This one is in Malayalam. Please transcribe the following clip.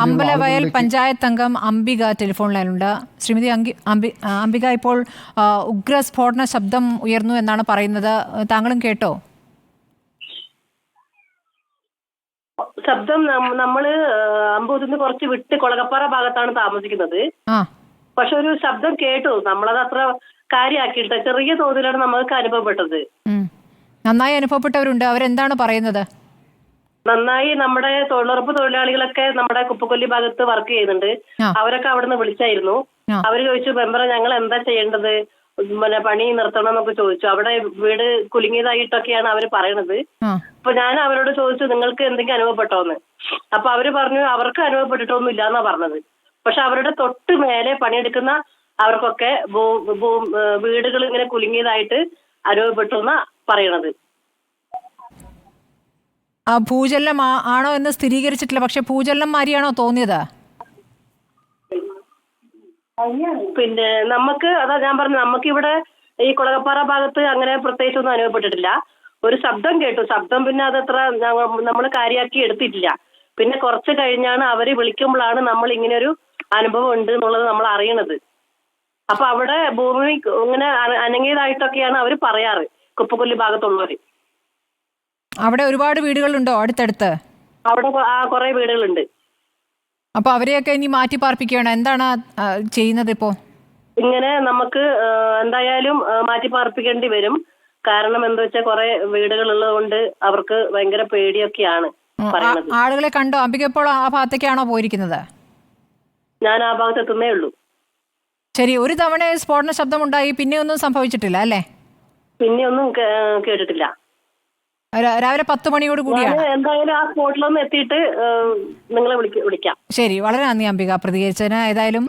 അമ്പലവയൽ പഞ്ചായത്ത് അംഗം അംബിക ടെലിഫോൺ ലൈനുണ്ട്. ശ്രീമതി അംബിക ഇപ്പോൾ ഉഗ്രസ്ഫോടന ഉഗ്ര സ്ഫോടന ശബ്ദം ഉയർന്നു എന്നാണ് പറയുന്നത്. താങ്കളും കേട്ടോ? ശബ്ദം നമ്മൾ അമ്പൂതിന്ന് കുറച്ച് വിട്ട് കൊളകപ്പാറ ഭാഗത്താണ് താമസിക്കുന്നത്. ആ. പക്ഷെ ഒരു ശബ്ദം കേട്ടു. നമ്മളത് അത്ര കാര്യമാക്കിയിട്ട് ചെറിയ തോതിലാണ് നമ്മൾക്ക് അനുഭവപ്പെട്ടത്. നന്നായി അനുഭവപ്പെട്ടവരുണ്ട്. അവരെന്താണ് പറയുന്നത്? നന്നായി നമ്മുടെ തൊഴിലുറപ്പ് തൊഴിലാളികളൊക്കെ നമ്മുടെ കുപ്പക്കൊല്ലി ഭാഗത്ത് വർക്ക് ചെയ്യുന്നുണ്ട്. അവരൊക്കെ അവിടുന്ന് വിളിച്ചായിരുന്നു. അവർ ചോദിച്ചു മെമ്പറെ ഞങ്ങൾ എന്താ ചെയ്യേണ്ടത്? പിന്നെ പണി നിർത്തണം എന്നൊക്കെ ചോദിച്ചു. അവിടെ വീട് കുലുങ്ങിയതായിട്ടൊക്കെയാണ് അവർ പറയണത്. അപ്പൊ ഞാൻ അവരോട് ചോദിച്ചു നിങ്ങൾക്ക് എന്തെങ്കിലും അനുഭവപ്പെട്ടോന്ന് അപ്പൊ അവർ പറഞ്ഞു അവർക്ക് അനുഭവപ്പെട്ടിട്ടൊന്നും ഇല്ലാന്നാ പറഞ്ഞത്. പക്ഷെ അവരുടെ തൊട്ട് മേലെ പണിയെടുക്കുന്ന അവർക്കൊക്കെ വീടുകൾ ഇങ്ങനെ കുലുങ്ങിയതായിട്ട് അനുഭവപ്പെട്ടു എന്നാ പറയണത്. ഭൂചലനം ആണോ എന്ന് സ്ഥിരീകരിച്ചിട്ടില്ല. പക്ഷെ ഭൂചലനം മാരിയാണോ തോന്നിയത്? പിന്നെ നമുക്ക് അതാ ഞാൻ പറഞ്ഞു നമുക്ക് ഇവിടെ ഈ കുളകപ്പാറ ഭാഗത്ത് അങ്ങനെ പ്രത്യേകിച്ചൊന്നും അനുഭവപ്പെട്ടിട്ടില്ല. ഒരു ശബ്ദം കേട്ടു. ശബ്ദം പിന്നെ അതത്ര നമ്മൾ കാര്യമാക്കി എടുത്തിട്ടില്ല. പിന്നെ കുറച്ച് കഴിഞ്ഞാണ് അവർ വിളിക്കുമ്പോഴാണ് നമ്മൾ ഇങ്ങനെ ഒരു അനുഭവം ഉണ്ട് എന്നുള്ളത് നമ്മൾ അറിയണത്. അപ്പൊ അവിടെ ഭൂമി ഇങ്ങനെ അന- അനങ്ങിയതായിട്ടൊക്കെയാണ് അവർ പറയാറ്. കുപ്പക്കൊല്ലി ഭാഗത്തുള്ളവര്. അവിടെ ഒരുപാട് വീടുകളുണ്ടോ അടുത്തടുത്ത്? അവിടെ കുറെ വീടുകളുണ്ട്. അപ്പൊ അവരെയൊക്കെ ഇനി മാറ്റി പാർപ്പിക്കുകയാണ്. എന്താണ് ആ, ചെയ്യുന്നത് ഇപ്പോ? ഇങ്ങനെ നമുക്ക് ആ, എന്തായാലും ആ, മാറ്റി പാർപ്പിക്കേണ്ടി വരും. കാരണം എന്താ വെച്ചാൽ കുറെ വീടുകൾ ഉള്ളതുകൊണ്ട് അവർക്ക് ഭയങ്കര പേടിയൊക്കെയാണ് ഉം, ആ- പറയണത് ആളുകളെ കണ്ടോ? അംബിക ഇപ്പോൾ ആ ഭാഗത്തേക്കാണോ പോയിരിക്കുന്നത്? ഞാൻ ആ ഭാഗത്ത് എത്തുന്നേ ഉള്ളൂ. ശരി ഒരു തവണ സ്ഫോടന ശബ്ദമുണ്ടായി പിന്നെ ഒന്നും സംഭവിച്ചിട്ടില്ല അല്ലേ? പിന്നെ ഒന്നും കേ- കേട്ടിട്ടില്ല. രാവിലെ പത്ത് മണിയോട് കൂടിയാണ്. എന്തായാലും ആ സ്പോട്ടിലൊന്ന് എത്തിയിട്ട് നിങ്ങളെ വിളിക്ക വിളിക്കാം. ശരി വളരെ നന്ദി അംബിക. പ്രതികരിച്ചതിന് ഏതായാലും